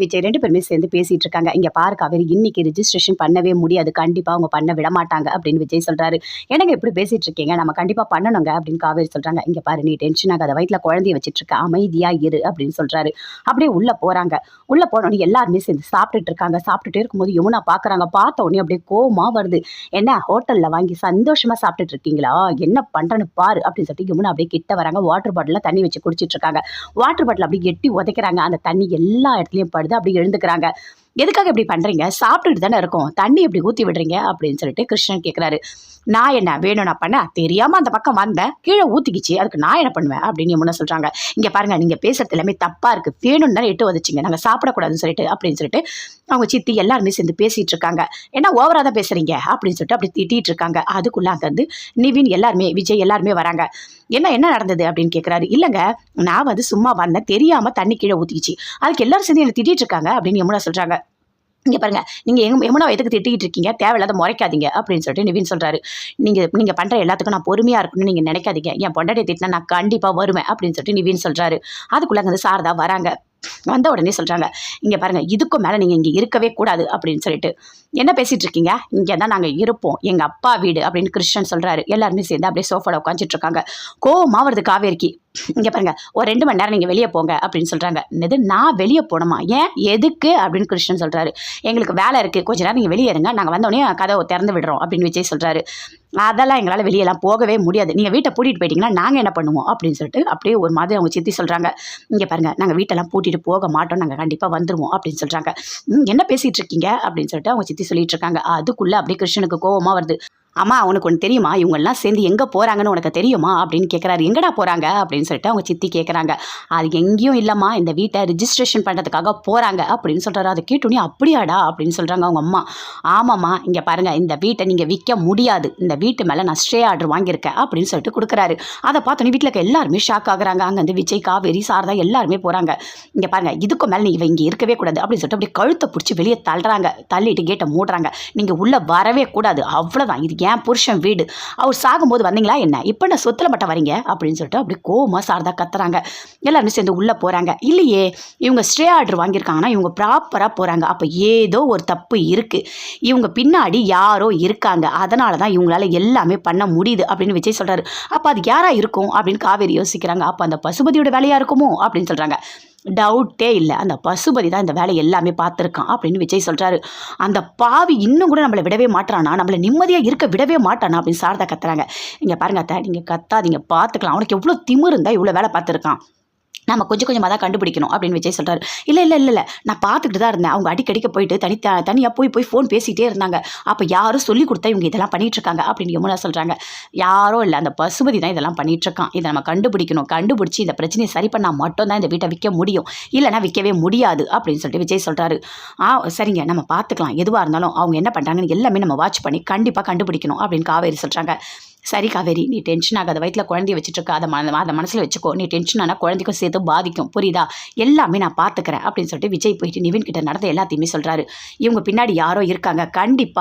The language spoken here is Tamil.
விஜய் ரெண்டு பேருமே சேர்ந்து பேசிட்டு இருக்காங்க இங்க பாரு காவேரி இன்னைக்கு ரிஜிஸ்ட்ரேஷன் பண்ணவே முடியாது. கண்டிப்பா அவங்க பண்ண விட மாட்டாங்க அப்படின்னு விஜய் சொல்றாரு. எனக்கு எப்படி பேசிட்டு இருக்கீங்க நம்ம கண்டிப்பா பண்ணணுங்க அப்படின்னு காவேரி சொல்றாங்க. இங்க பாரு நீ டென்ஷன் ஆகாத. வயிற்றுல குழந்தைய வச்சிட்டு இருக்க அமைதியா இரு அப்படின்னு சொல்றாரு. அப்படியே உள்ள போறாங்க. உள்ள போனோடனே எல்லாருமே சேர்ந்து சாப்பிட்டுட்டு இருக்காங்க சாப்பிட்டுட்டே இருக்கும்போது யமுனா பாக்குறாங்க. பார்த்த உடனே அப்படியே கோமா வருது. என்ன ஹோட்டல்ல வாங்கி சந்தோஷமா சாப்பிட்டுட்டு இருக்கீங்களா என்ன பண்றேன்னு பாரு அப்படின்னு சொல்லிட்டு யமுனா அப்படியே கிட்ட வராங்க. வாட்டர் பாட்டில தண்ணி வச்சு குடிச்சிட்டு இருக்காங்க வாட்டர் பாட்டில் அப்படியே எட்டி உதைக்கிறாங்க. அந்த தண்ணி எல்லா இடத்துலயும் படுது அப்படி எழுந்துக்கிறாங்க. எதுக்காக இப்படி பண்ணுறீங்க சாப்பிட்டுட்டு தானே இருக்கும். தண்ணி இப்படி ஊற்றி விடுறீங்க அப்படின்னு சொல்லிட்டு கிருஷ்ணன் கேட்குறாரு நான் என்ன வேணும் நான் பண்ண? தெரியாமல் அந்த பக்கம் வந்தேன். கீழே ஊற்றிக்கிச்சு அதுக்கு நான் என்ன பண்ணுவேன்? அப்படின்னு முன்ன சொல்கிறாங்க இங்கே பாருங்கள் நீங்கள் பேசுகிறது எல்லாமே தப்பாக இருக்குது வேணும்னு தானே எட்டு வந்துச்சிங்க. நாங்கள் சாப்பிடக்கூடாதுன்னு சொல்லிட்டு அப்படின்னு சொல்லிட்டு அவங்க சித்தி எல்லாருமே சேர்ந்து பேசிகிட்டு இருக்காங்க. என்ன ஓவராக தான் பேசுகிறீங்க அப்படின்னு சொல்லிட்டு அப்படி திட்டிகிட்டு இருக்காங்க. அதுக்குள்ளே அங்கேருந்து நிவின் எல்லாருமே விஜய் எல்லாருமே வராங்க. என்ன என்ன நடந்தது அப்படின்னு கேட்குறாரு இல்லைங்க நான் வந்து சும்மா வந்தேன். தெரியாமல் தண்ணி கீழே ஊற்றிக்கிச்சு அதுக்கு எல்லாரும் சேர்ந்து என்னை திட்டிகிட்டு இருக்காங்க அப்படின்னு யமுனா சொல்கிறாங்க இங்கே பாருங்கள் நீங்கள் எங்க யமுனா எதுக்கு திட்டிக்கிட்டு இருக்கீங்க தேவையில்லாத முறைக்காதீங்க அப்படின்னு சொல்லிட்டு நிவின் சொல்கிறாரு நீங்கள் நீங்கள் பண்ணுற எல்லாத்துக்கும் நான் பொறுமையாக இருக்கணும்னு நீங்கள் நினைக்காதீங்க. என் பொண்டாட்டியை திட்டினா நான் கண்டிப்பாக வருவேன் அப்படின்னு சொல்லிட்டு நிவின் சொல்கிறாரு அதுக்குள்ளே அங்கே வந்து சாரதா வராங்க. வந்த உடனே சொல்கிறாங்க இங்கே பாருங்கள் இதுக்கும் மேலே நீங்கள் இங்கே இருக்கவே கூடாது அப்படின்னு சொல்லிட்டு. என்ன பேசிகிட்டு இருக்கீங்க? இங்கே தான் நாங்கள் இருப்போம். எங்கள் அப்பா வீடு அப்படின்னு கிருஷ்ணன் சொல்கிறாரு எல்லாருமே சேர்ந்து அப்படியே சோஃபாவில் உட்காந்துட்டு இருக்காங்க. கோவமாக வருது காவேரிக்கு. இங்கே பாருங்க ஒரு ரெண்டு மணி நேரம் நீங்கள் வெளியே போங்க அப்படின்னு சொல்கிறாங்க என்னது நான் வெளியே போகணுமா ஏன்? எதுக்கு? அப்படின்னு கிருஷ்ணன் சொல்கிறாரு எங்களுக்கு வேலை இருக்குது கொஞ்ச நேரம் நீங்கள் வெளியே இருங்க. நாங்கள் வந்தோடனே கதவை திறந்து விடுறோம் அப்படின்னு விஜய் சொல்கிறாரு அதெல்லாம் எங்களால் வெளியெல்லாம் போகவே முடியாது. நீங்கள் வீட்டை பூட்டிட்டு போயிட்டீங்கன்னா நாங்கள் என்ன பண்ணுவோம்? அப்படின்னு சொல்லிட்டு அப்படியே ஒரு மாதிரி அவங்க சித்தி சொல்கிறாங்க இங்கே பாருங்கள் நாங்கள் வீட்டெல்லாம் பூட்டிட்டு போக மாட்டோம். நாங்கள் கண்டிப்பாக வந்துடுவோம் அப்படின்னு சொல்கிறாங்க என்ன பேசிகிட்டு இருக்கீங்க? அப்படின்னு சொல்லிட்டு அவங்க சித்தி சொல்லிட்டு இருக்காங்க. அதுக்குள்ளே அப்படியே கிருஷ்ணனுக்கு கோவமாக வருது. அம்மா உனக்கு ஒன்று தெரியுமா? இவங்கெல்லாம் சேர்ந்து எங்கே போகிறாங்கன்னு உனக்கு தெரியுமா? அப்படின்னு கேட்குறாரு எங்கடா போகிறாங்க அப்படின்னு சொல்லிட்டு அவங்க சித்தி கேட்குறாங்க அது எங்கேயும் இல்லைம்மா. இந்த வீட்டை ரிஜிஸ்ட்ரேஷன் பண்ணுறதுக்காக போகிறாங்க அப்படின்னு சொல்கிறாரு அதை கேட்டோன்னே அப்படியாடா? அப்படின்னு சொல்கிறாங்க அவங்க அம்மா. ஆமாம்மா. இங்கே பாருங்கள் இந்த வீட்டை நீங்கள் விற்க முடியாது. இந்த வீட்டு மேலே நான் ஸ்டே ஆர்டர் வாங்கியிருக்கேன் அப்படின்னு சொல்லிட்டு கொடுக்குறாரு. அதை பார்த்தோன்னே வீட்டில் இருக்க எல்லாருமே ஷாக் ஆகுறாங்க. அங்கே வந்து விஜய் காவேரி சாரதா எல்லாருமே போகிறாங்க இங்கே பாருங்கள் இதுக்கு மேலே நீ இவ இங்கே இருக்கவே கூடாது அப்படின்னு சொல்லிட்டு அப்படியே கழுத்தை பிடிச்சி வெளியே தள்ளுறாங்க. தள்ளிட்டு கேட்டை மூடுறாங்க. நீங்கள் உள்ளே வரவே கூடாது. அவ்வளோதான் இது ஏன் புருஷன் வீடு. அவர் சாகும்போது வந்தீங்களா என்ன? இப்போ நான் சொத்துல மட்டும் வரீங்க? அப்படின்னு சொல்லிட்டு அப்படி கோமா சாரதா கத்துறாங்க. எல்லாருமே சேர்ந்து உள்ளே போகிறாங்க இல்லையே இவங்க ஸ்ட்ரே ஆர்டர் வாங்கியிருக்காங்கன்னா இவங்க ப்ராப்பராக போகிறாங்க அப்போ ஏதோ ஒரு தப்பு இருக்குது இவங்க பின்னாடி யாரோ இருக்காங்க. அதனால தான் இவங்களால எல்லாமே பண்ண முடியுது அப்படின்னு விஜய் சொல்கிறாரு அப்போ அது யாராக இருக்கும் அப்படின்னு காவேரி யோசிக்கிறாங்க. அப்போ அந்த பசுபதியோட வேலையாக இருக்குமோ அப்படின்னு சொல்கிறாங்க டவுட்டே இல்லை. அந்த பசுபதி தான் இந்த வேலை எல்லாமே பார்த்துருக்கான் அப்படின்னு விஜய் சொல்கிறாரு அந்த பாவி இன்னும் கூட நம்மளை விடவே மாட்டானா நம்மளை நிம்மதியாக இருக்க விடவே மாட்டானா? அப்படின்னு சாரதா கத்துறாங்க. இங்கே பாருங்க அத்தை நீங்கள் கத்தாதீங்க. பார்த்துக்கலாம். அவனுக்கு எவ்வளோ திமிருந்தா இருந்தால் இவ்வளோ வேலை பார்த்துருக்கான். நம்ம கொஞ்சம் கொஞ்சமாக தான் கண்டுபிடிக்கணும் அப்படின்னு விஜய் சொல்கிறார் இல்லை இல்லை இல்லை இல்லை. நான் பார்த்துக்கிட்டு தான் இருந்தேன். அவங்க அடிக்கடிக்க போயிட்டு தனி தனியாக போய் போய் ஃபோன் பேசிகிட்டே இருந்தாங்க. அப்போ யாரும் சொல்லி கொடுத்தா இவங்க இதெல்லாம் பண்ணிகிட்ருக்காங்க அப்படின்னு யமுனா சொல்கிறாங்க யாரோ இல்லை அந்த பசுபதி தான் இதெல்லாம் பண்ணிகிட்ருக்கான் இதை நம்ம கண்டுபிடிக்கணும். கண்டுபிடிச்சி இந்த பிரச்சனையை சரி பண்ணால் மட்டும்தான் இந்த வீட்டை விற்க முடியும். இல்லைனா விற்கவே முடியாது அப்படின்னு சொல்லிட்டு விஜய் சொல்கிறாரு ஆ சரிங்க. நம்ம பார்த்துக்கலாம். எதுவாக இருந்தாலும் அவங்க என்ன பண்ணுறாங்கன்னு எல்லாமே நம்ம வாட்ச் பண்ணி கண்டிப்பாக கண்டுபிடிக்கணும் அப்படின்னு காவேரி சொல்கிறாங்க சரி காவேரி நீ டென்ஷன் ஆகாத. வயிற்றில் குழந்தைய வச்சுட்டு அதை மன அதை மனசில் வச்சுக்கோ. நீ டென்ஷன் ஆனால் குழந்தைக்கும் சேர்த்து பாதிக்கும். புரியுதா? எல்லாமே நான் பார்த்துக்கிறேன் அப்படின்னு சொல்லிட்டு விஜய் போயிட்டு நிவின் கிட்ட நடந்த எல்லாத்தையுமே சொல்கிறாரு இவங்க பின்னாடி யாரோ இருக்காங்க. கண்டிப்பாக